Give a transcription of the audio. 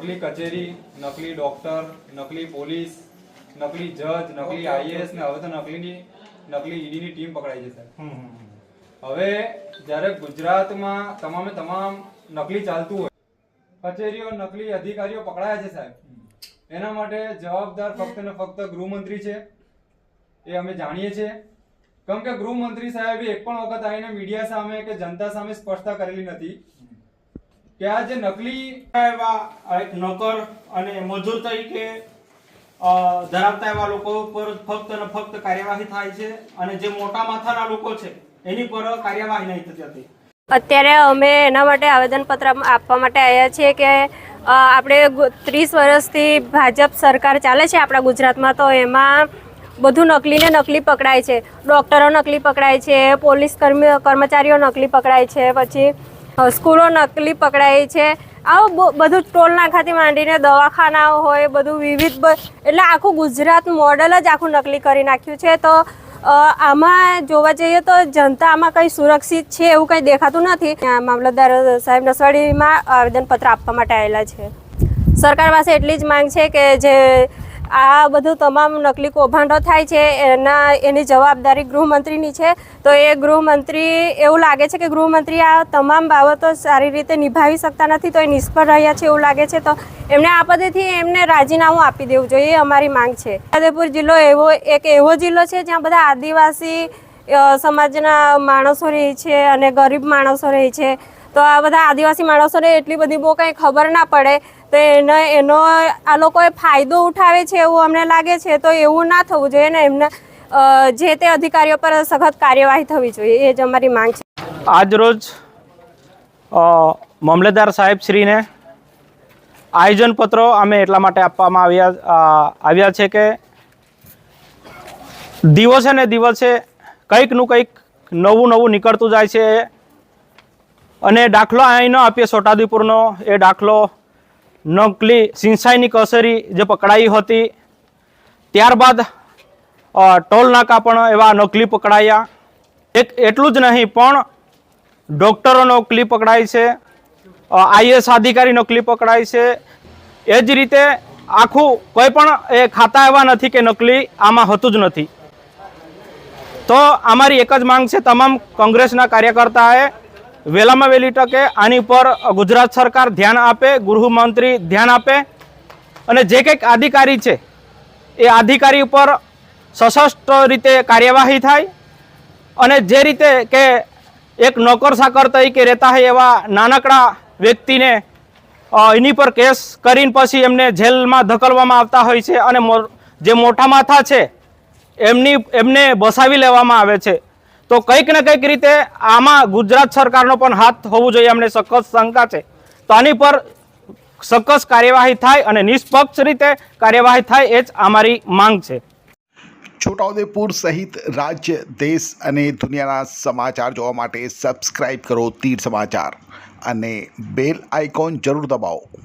કચેરી નકલી ડોક્ટર નકલી પોલીસ નકલી જજ નકલી આઈએએસ ને હવે તો નકલીની નકલી ઈડીની ટીમ પકડાઈ છે સાહેબ હવે જ્યારે ગુજરાતમાં તમામે તમામ નકલી ચાલતું હોય કચેરીઓ નકલી અધિકારીઓ પકડાયા છે સાહેબ. એના માટે જવાબદાર ફક્ત ને ફક્ત ગૃહમંત્રી છે એ અમે જાણીએ છીએ. કેમ કે ગૃહમંત્રી સાહેબે એક પણ વખત આવીને મીડિયા સામે કે જનતા સામે સ્પષ્ટતા કરેલી નથી. કે આ નકલી એવા એક નોકર અને મજૂર તરીકે ધરાવતા એવા લોકો પર ફક્ત ને ફક્ત કાર્યવાહી થાય છે અને જે મોટા માથાના લોકો છે, એની પર કાર્યવાહી નહીં થતી હતી. અત્યારે અમે એના માટે આવેદનપત્ર આપવા માટે આવ્યા છીએ કે આપણે ત્રીસ વર્ષથી ભાજપ સરકાર ચાલે છે આપણા ગુજરાતમાં, તો એમાં બધું નકલીને નકલી પકડાય છે. ડૉક્ટરો નકલી પકડાય છે, પોલીસ કર્મી, કર્મચારીઓ નકલી પકડાય છે, પછી સ્કૂલો નકલી પકડાય છે. આવું બધું ટોલ નાખાથી માંડીને દવાખાનાઓ હોય, બધું વિવિધ એટલે આખું ગુજરાત મોડલ જ આખું નકલી કરી નાખ્યું છે. તો આમાં જોવા જઈએ તો જનતા આમાં કંઈ સુરક્ષિત છે એવું કંઈ દેખાતું નથી. મામલતદાર સાહેબ નસવાડીમાં આવેદનપત્ર આપવા માટે આવેલા છે. સરકાર પાસે એટલી જ માંગ છે કે જે આ બધું તમામ નકલી કૌભાંડો થાય છે, એના, એની જવાબદારી ગૃહમંત્રીની છે. તો એ ગૃહમંત્રી, એવું લાગે છે કે ગૃહમંત્રી આ તમામ બાબતો સારી રીતે નિભાવી શકતા નથી, તો એ નિષ્ફળ રહ્યા છે એવું લાગે છે. તો એમને આ પદેથી એમને રાજીનામું આપી દેવું જોઈએ અમારી માંગ છે. ફતેપુર જિલ્લો એવો, એક એવો જિલ્લો છે, જ્યાં બધા આદિવાસી સમાજના માણસો રહે છે અને ગરીબ માણસો રહે છે. તો આ બધા આદિવાસી માણસોને એટલી બધી બહુ કંઈ ખબર ના પડે. તો એનો એનો આ લોકોએ ફાયદો ઉઠાવે છે એવું અમને લાગે છે તો એવું ના થવું જોઈએ ને એમને જે તે અધિકારીઓ પર સખત કાર્યવાહી થવી જોઈએ એ જ અમારી માંગ છે. આજરોજ અ, મામલેદાર સાહેબશ્રીને આયોજનપત્રો અમે એટલા માટે આપવામાં આવ્યા આવ્યા છે કે દિવસે ને દિવસે કંઈકનું કંઈક નવું નવું નીકળતું જાય છે. અને દાખલો અહીંનો આપીએ છોટાઉદેપુરનો એ દાખલો નકલી સિંચાઈની કસેરી જે પકડાઈ હતી, ત્યારબાદ ટોલ નાકા પણ એવા નકલી પકડાયા. એક એટલું જ નહીં, પણ ડૉક્ટરો નકલી પકડાય છે આઈએસ અધિકારી નકલી પકડાય છે. એ જ રીતે આખું કોઈ પણ એ ખાતા એવા નથી કે નકલી, આમાં હતું જ નથી. તો અમારી એક જ માંગ છે, તમામ કોંગ્રેસના કાર્યકર્તાએ વહેલામાં વહેલી તકે આની પર ગુજરાત સરકાર ધ્યાન આપે, ગૃહમંત્રી ધ્યાન આપે અને જે કંઈક અધિકારી છે, એ અધિકારી ઉપર સશસ્ત્ર રીતે કાર્યવાહી થાય અને જે રીતે કે એક નોકર સાકર તરીકે રહેતા હોય એવા નાનકડા વ્યક્તિને એની પર કેસ કરીને પછી એમને જેલમાં ધકલવામાં આવતા હોય છે અને જે મોટા માથા છે, એમની, એમને બસાવી લેવામાં આવે છે. તો કંઈક ને કંઈક રીતે આમાં ગુજરાત સરકારનો પણ હાથ હોવું જોઈએ અમને સખત શંકા છે. તો આની પર સખત કાર્યવાહી થાય અને નિષ્પક્ષ રીતે કાર્યવાહી થાય એ જ અમારી માંગ છે. છોટાઉદેપુર સહિત રાજ્ય, દેશ અને દુનિયાના સમાચાર જોવા માટે સબસ્ક્રાઈબ કરો તીર સમાચાર અને બેલ આઇકોન જરૂર દબાવો.